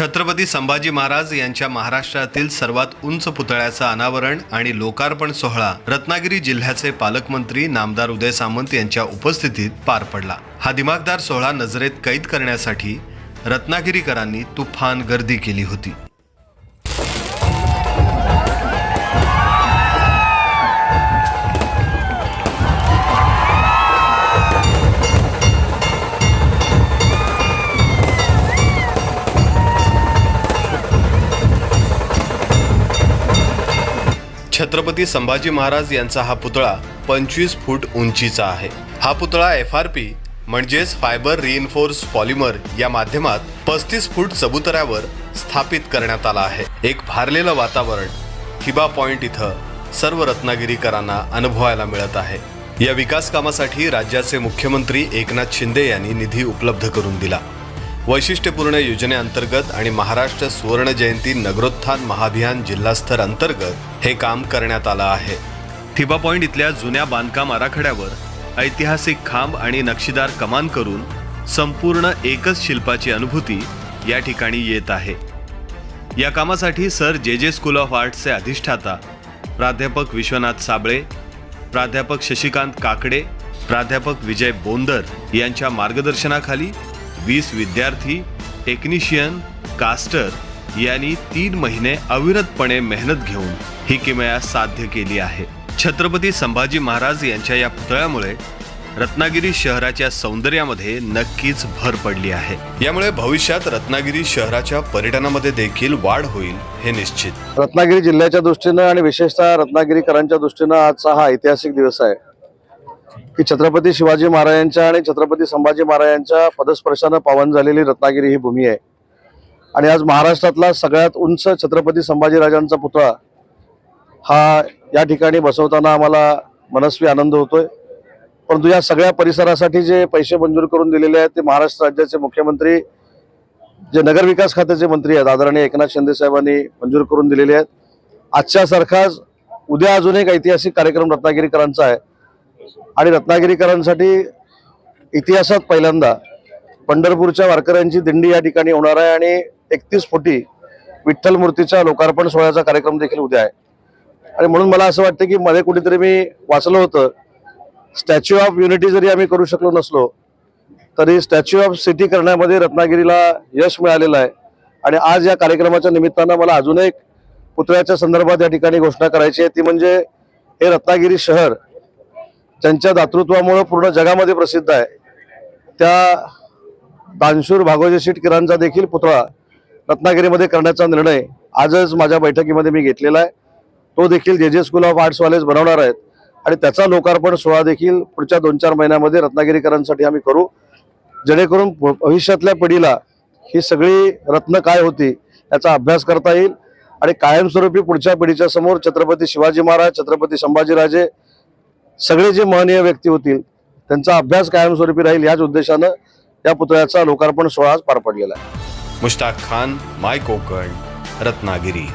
छत्रपती संभाजी महाराज यांच्या महाराष्ट्रातील सर्वात उंच पुतळ्याचं अनावरण आणि लोकार्पण सोहळा रत्नागिरी जिल्ह्याचे पालकमंत्री नामदार उदय सामंत यांच्या उपस्थितीत पार पडला. हा दिमागदार सोहळा नजरेत कैद करण्यासाठी रत्नागिरीकरांनी तुफान गर्दी केली होती. छत्रपती संभाजी महाराज यांचा हा पुतळा पंचवीस फूट उंचीचा आहे. हा पुतळा एफ आर पी म्हणजेच फायबर रिइन्फोर्स पॉलिमर या माध्यमात पस्तीस फूट चबुतऱ्यावर स्थापित करण्यात आला आहे. एक भारलेलं वातावरण हिबा पॉइंट इथं सर्व रत्नागिरीकरांना अनुभवायला मिळत आहे. या विकास कामासाठी राज्याचे मुख्यमंत्री एकनाथ शिंदे यांनी निधी उपलब्ध करून दिला. वैशिष्ट्यपूर्ण योजनेअंतर्गत आणि महाराष्ट्र सुवर्ण जयंती नगरोत्थान महाभियान जिल्हास्तर अंतर्गत हे काम करण्यात आलं आहे. थिबा पॉइंट इथल्या जुन्या बांधकाम आराखड्यावर ऐतिहासिक खांब आणि नक्षीदार कमान करून संपूर्ण एकच शिल्पाची अनुभूती या ठिकाणी येत आहे. या कामासाठी सर जे जे स्कूल ऑफ आर्ट्सचे अधिष्ठाता प्राध्यापक विश्वनाथ साबळे प्राध्यापक शशिकांत काकडे प्राध्यापक विजय बोंदर यांच्या मार्गदर्शनाखाली वीस विद्यार्थी टेक्निशियन कास्टर यांनी तीन महिने अविरतपणे मेहनत घेऊन ही किमया साध्य केली आहे. छत्रपती संभाजी महाराज यांच्या या पुतळ्यामुळे रत्नागिरी शहराच्या सौंदर्यामध्ये नक्कीच भर पडली आहे. यामुळे भविष्यात रत्नागिरी शहराच्या पर्यटनामध्ये देखील वाढ होईल हे निश्चित. रत्नागिरी जिल्ह्याच्या दृष्टीनं आणि विशेषतः रत्नागिरीकरांच्या दृष्टीनं आजचा हा ऐतिहासिक दिवस आहे. की छत्रपती शिवाजी महाराजांच्या आणि छत्रपती संभाजी महाराजांच्या पदस्पर्शानं पावन झालेली रत्नागिरी ही भूमी आहे. आणि आज महाराष्ट्रातला सगळ्यात उंच छत्रपती संभाजीराजांचा पुतळा हा या ठिकाणी बसवताना आम्हाला मनस्वी आनंद होतोय. परंतु या सगळ्या परिसरासाठी जे पैसे मंजूर करून दिलेले आहेत ते महाराष्ट्र राज्याचे मुख्यमंत्री जे नगरविकास खात्याचे मंत्री आहेत आदरणीय एकनाथ शिंदे साहेबांनी मंजूर करून दिलेले आहेत. आजच्यासारखाच उद्या अजून एक ऐतिहासिक कार्यक्रम रत्नागिरीकरांचा आहे. आणि रत्नागिरीकरांसाठी इतिहासात पहिल्यांदा पंढरपूरच्या वारकऱ्यांची दिंडी या ठिकाणी होणार आहे आणि एकतीस फुटी विठ्ठल मूर्तीच्या लोकार्पण सोहळ्याचा कार्यक्रम देखील उद्या आहे. आणि म्हणून मला असं वाटतं की मध्ये कुठेतरी मी वाचलं होतं स्टॅच्यू ऑफ युनिटी जरी आम्ही करू शकलो नसलो तरी स्टॅच्यू ऑफ सिटी करण्यामध्ये रत्नागिरीला यश मिळालेलं आहे. आणि आज या कार्यक्रमाच्या निमित्तानं मला अजून एक पुतळ्याच्या संदर्भात या ठिकाणी घोषणा करायची आहे. ती म्हणजे हे रत्नागिरी शहर ज्यांच्या दातृत्वामुळं पूर्ण जगामध्ये प्रसिद्ध आहे. त्या दानशूर भागोजी शेठ किरांचा देखील पुतळा रत्नागिरीमध्ये करण्याचा निर्णय आजच माझ्या बैठकीमध्ये मी घेतलेला आहे. तो देखील जे जे स्कूल ऑफ आर्ट्सवालेच बनवणार आहेत आणि त्याचा लोकार्पण सोहळा देखील पुढच्या दोन चार महिन्यामध्ये रत्नागिरीकरांसाठी आम्ही करू. जेणेकरून भ- भविष्यातल्या पिढीला ही सगळी रत्न काय होती याचा अभ्यास करता येईल. आणि कायमस्वरूपी पुढच्या पिढीच्या समोर छत्रपती शिवाजी महाराज छत्रपती संभाजीराजे सगळे जे महनीय व्यक्ती होतील त्यांचा अभ्यास कायमस्वरूपी राहील याच उद्देशानं या पुतळ्याचा लोकार्पण सोहळा आज पार पडलेला आहे. मुश्ताक खान माय कोकण रत्नागिरी.